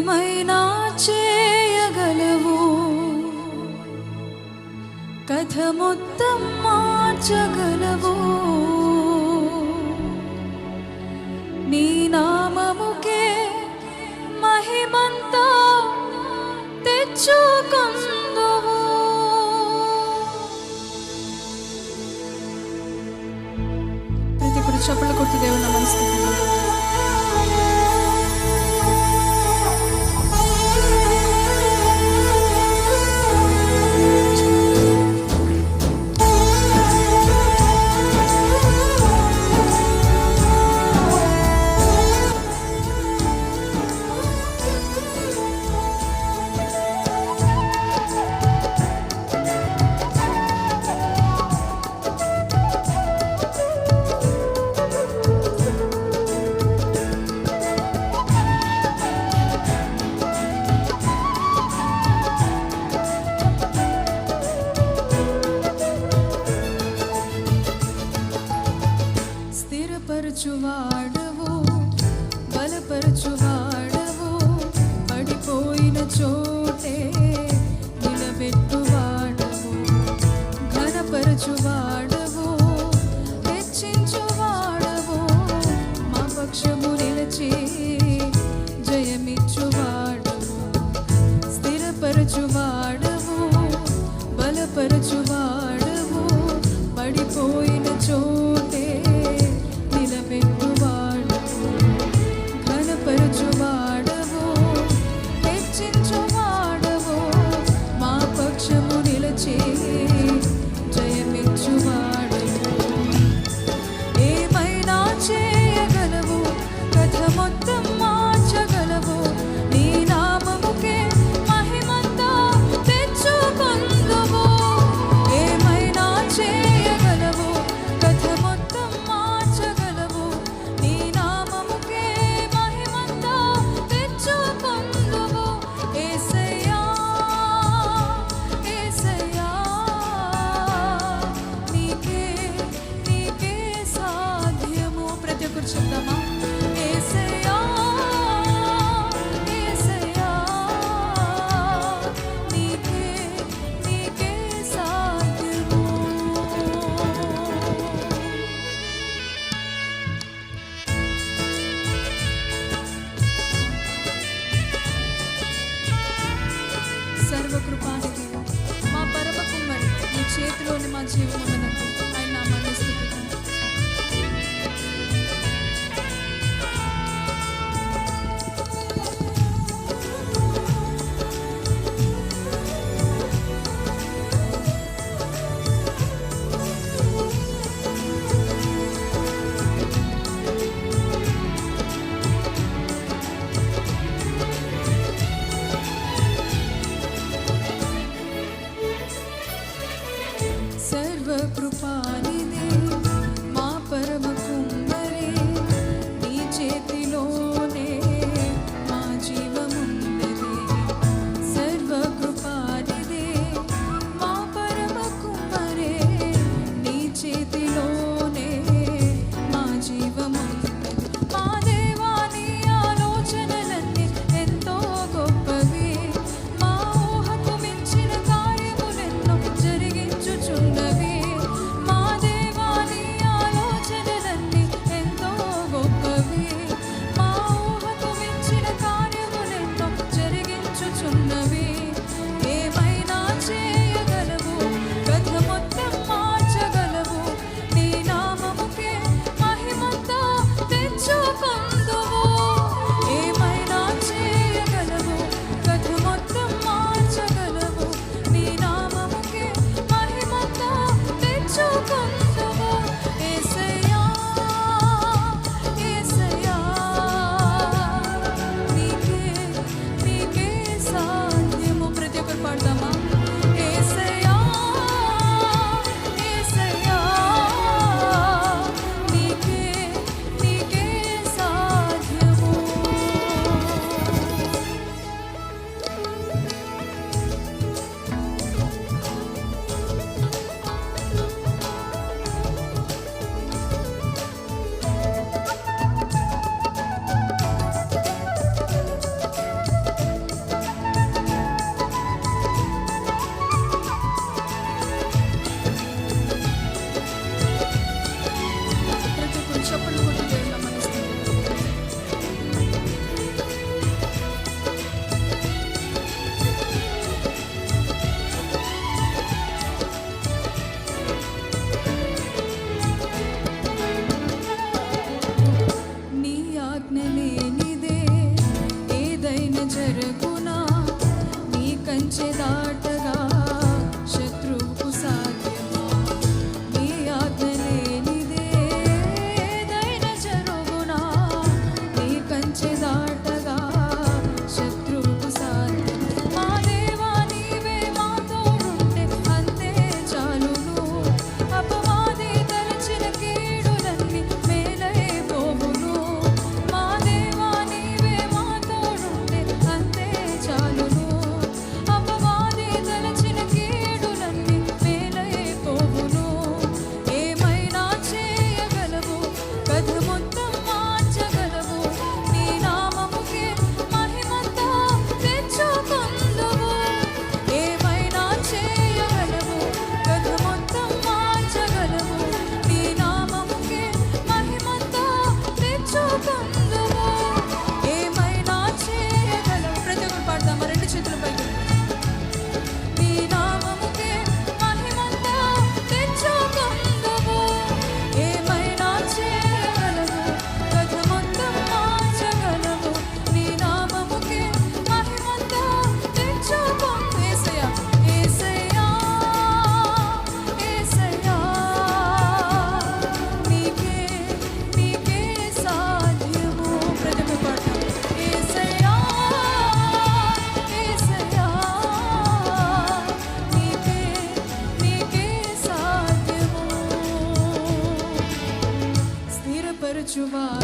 ఏమైనా చేయగలవు? కథ మొత్తం మార్చగలవు. నీ வாடும் సర్వకృపానికి మా పరమ కుమ్మరి నీ చేతిలోని మా జీవనమును відчуваю.